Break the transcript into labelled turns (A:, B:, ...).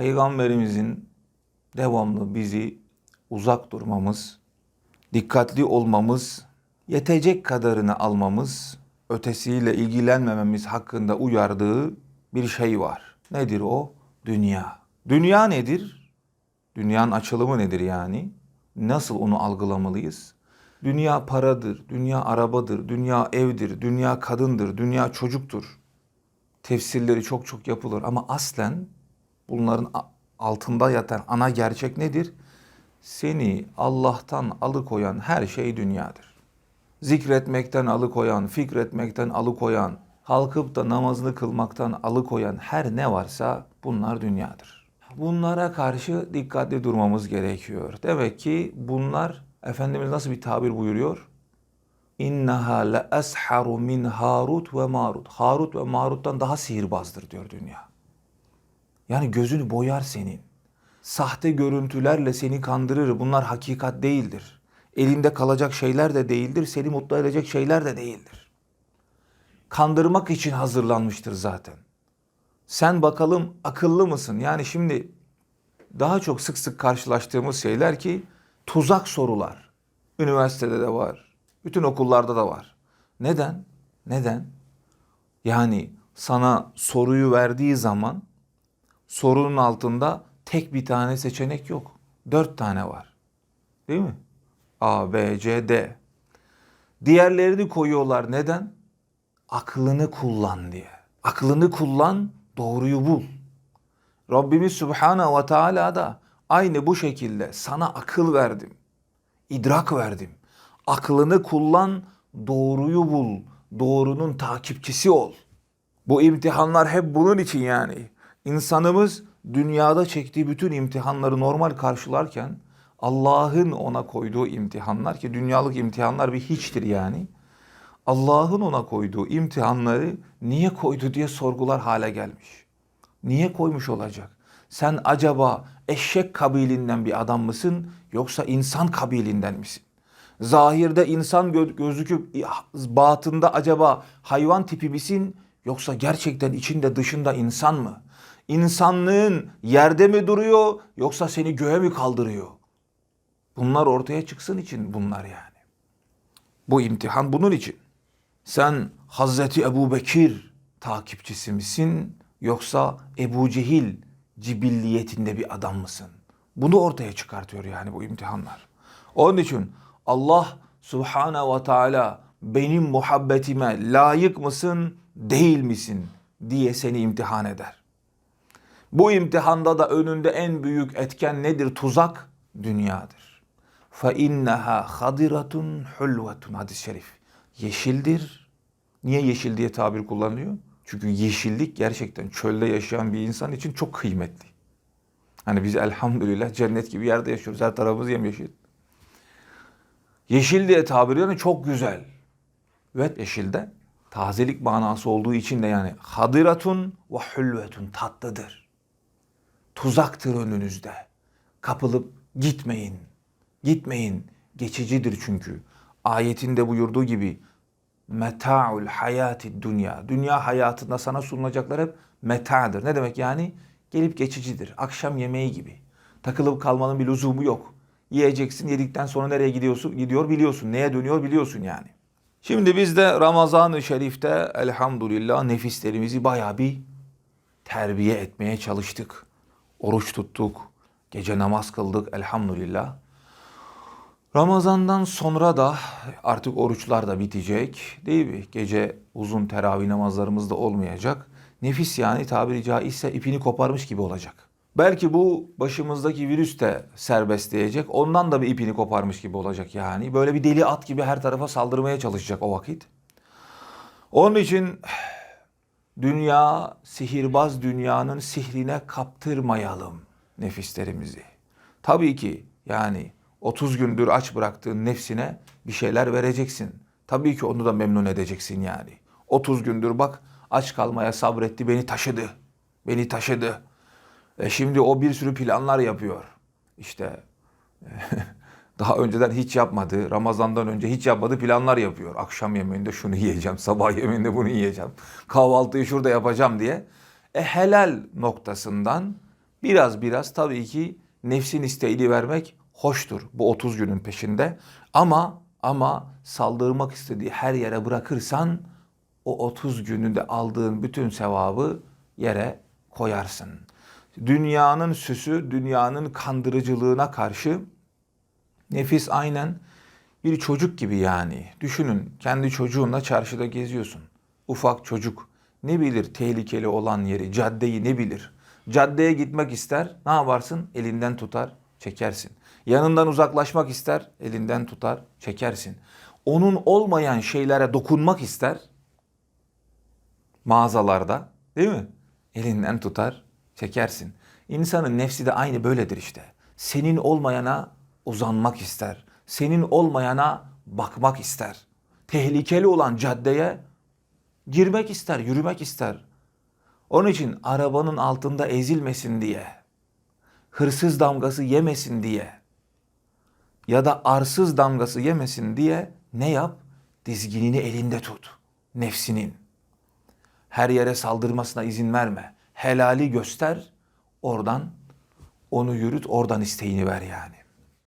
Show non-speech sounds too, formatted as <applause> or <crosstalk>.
A: Peygamberimizin devamlı bizi uzak durmamız, dikkatli olmamız, yetecek kadarını almamız, ötesiyle ilgilenmememiz hakkında uyardığı bir şey var. Nedir o? Dünya. Dünya nedir? Dünyanın açılımı nedir yani? Nasıl onu algılamalıyız? Dünya paradır, dünya arabadır, dünya evdir, dünya kadındır, dünya çocuktur. Tefsirleri çok çok yapılır ama aslen bunların altında yatan ana gerçek nedir? Seni Allah'tan alıkoyan her şey dünyadır. Zikretmekten alıkoyan, fikretmekten alıkoyan, kalkıp da namazını kılmaktan alıkoyan her ne varsa bunlar dünyadır. Bunlara karşı dikkatli durmamız gerekiyor. Demek ki bunlar Efendimiz nasıl bir tabir buyuruyor? İnneha la esharu min Harut ve Marut. Harut ve Marut'tan daha sihirbazdır diyor dünya. Yani gözünü boyar senin. Sahte görüntülerle seni kandırır. Bunlar hakikat değildir. Elinde kalacak şeyler de değildir. Seni mutlu edecek şeyler de değildir. Kandırmak için hazırlanmıştır zaten. Sen bakalım akıllı mısın? Yani şimdi daha çok sık sık karşılaştığımız şeyler ki tuzak sorular. Üniversitede de var. Bütün okullarda da var. Neden? Neden? Yani sana soruyu verdiği zaman sorunun altında tek bir tane seçenek yok. Dört tane var. Değil mi? A, B, C, D. Diğerlerini koyuyorlar. Neden? Aklını kullan diye. Aklını kullan, doğruyu bul. Rabbimiz Subhanahu ve Teala da aynı bu şekilde sana akıl verdim. idrak verdim. Aklını kullan, doğruyu bul. Doğrunun takipçisi ol. Bu imtihanlar hep bunun için yani. İnsanımız dünyada çektiği bütün imtihanları normal karşılarken Allah'ın ona koyduğu imtihanlar ki dünyalık imtihanlar bir hiçtir yani. Allah'ın ona koyduğu imtihanları niye koydu diye sorgular hale gelmiş. Niye koymuş olacak? Sen acaba eşek kabilinden bir adam mısın yoksa insan kabilinden misin? Zahirde insan gö- gözüküp batında acaba hayvan tipi misin yoksa gerçekten içinde dışında insan mı? İnsanlığın yerde mi duruyor yoksa seni göğe mi kaldırıyor? Bunlar ortaya çıksın için bunlar yani. Bu imtihan bunun için. Sen Hazreti Ebu Bekir takipçisi misin yoksa Ebu Cehil cibilliyetinde bir adam mısın? Bunu ortaya çıkartıyor yani bu imtihanlar. Onun için Allah Subhanahu ve Teala benim muhabbetime layık mısın, değil misin diye seni imtihan eder. Bu imtihanda da önünde en büyük etken nedir? Tuzak dünyadır. Fe inneha hadiratun hulvetun hadis-i şerif. Yeşildir. Niye yeşil diye tabir kullanılıyor? Çünkü yeşillik gerçekten çölde yaşayan bir insan için çok kıymetli. Hani biz elhamdülillah cennet gibi yerde yaşıyoruz. Her tarafımız yemyeşil. Yeşil diye tabir ediyor çok güzel. Ve yeşilde tazelik manası olduğu için de yani hadiratun ve hulvetun tatlıdır. Tuzaktır önünüzde. Kapılıp gitmeyin. Gitmeyin. Geçicidir çünkü. Ayetinde buyurduğu gibi meta'ul hayati dünya. Dünya hayatında sana sunulacaklar hep meta'dır. Ne demek yani? Gelip geçicidir. Akşam yemeği gibi. Takılıp kalmanın bir lüzumu yok. Yiyeceksin. Yedikten sonra nereye gidiyorsun? Gidiyor biliyorsun. Neye dönüyor biliyorsun yani. Şimdi biz de Ramazan-ı Şerif'te elhamdülillah nefislerimizi bayağı bir terbiye etmeye çalıştık. Oruç tuttuk. Gece namaz kıldık elhamdülillah. Ramazandan sonra da artık oruçlar da bitecek değil mi? Gece uzun teravih namazlarımız da olmayacak. Nefis yani tabiri caizse ipini koparmış gibi olacak. Belki bu başımızdaki virüs de serbestleyecek. Ondan da bir ipini koparmış gibi olacak yani. Böyle bir deli at gibi her tarafa saldırmaya çalışacak o vakit. Onun için dünya, sihirbaz dünyanın sihrine kaptırmayalım nefislerimizi. Tabii ki yani 30 gündür aç bıraktığın nefsine bir şeyler vereceksin. Tabii ki onu da memnun edeceksin yani. 30 gündür bak aç kalmaya sabretti beni taşıdı. Beni taşıdı. E şimdi o bir sürü planlar yapıyor. İşte <laughs> daha önceden hiç yapmadı, Ramazan'dan önce hiç yapmadı planlar yapıyor. Akşam yemeğinde şunu yiyeceğim, <laughs> sabah yemeğinde bunu yiyeceğim, kahvaltıyı şurada yapacağım diye. E helal noktasından Biraz biraz tabii ki nefsin isteğini vermek hoştur bu 30 günün peşinde. Ama ama saldırmak istediği her yere bırakırsan o 30 gününde aldığın bütün sevabı yere koyarsın. Dünyanın süsü, dünyanın kandırıcılığına karşı nefis aynen bir çocuk gibi yani. Düşünün kendi çocuğunla çarşıda geziyorsun. Ufak çocuk ne bilir tehlikeli olan yeri, caddeyi ne bilir? Caddeye gitmek ister, ne yaparsın? Elinden tutar, çekersin. Yanından uzaklaşmak ister, elinden tutar, çekersin. Onun olmayan şeylere dokunmak ister, mağazalarda değil mi? Elinden tutar, çekersin. İnsanın nefsi de aynı böyledir işte. Senin olmayana uzanmak ister. Senin olmayana bakmak ister. Tehlikeli olan caddeye girmek ister, yürümek ister. Onun için arabanın altında ezilmesin diye, hırsız damgası yemesin diye ya da arsız damgası yemesin diye ne yap? Dizginini elinde tut. Nefsinin. Her yere saldırmasına izin verme. Helali göster, oradan onu yürüt, oradan isteğini ver yani.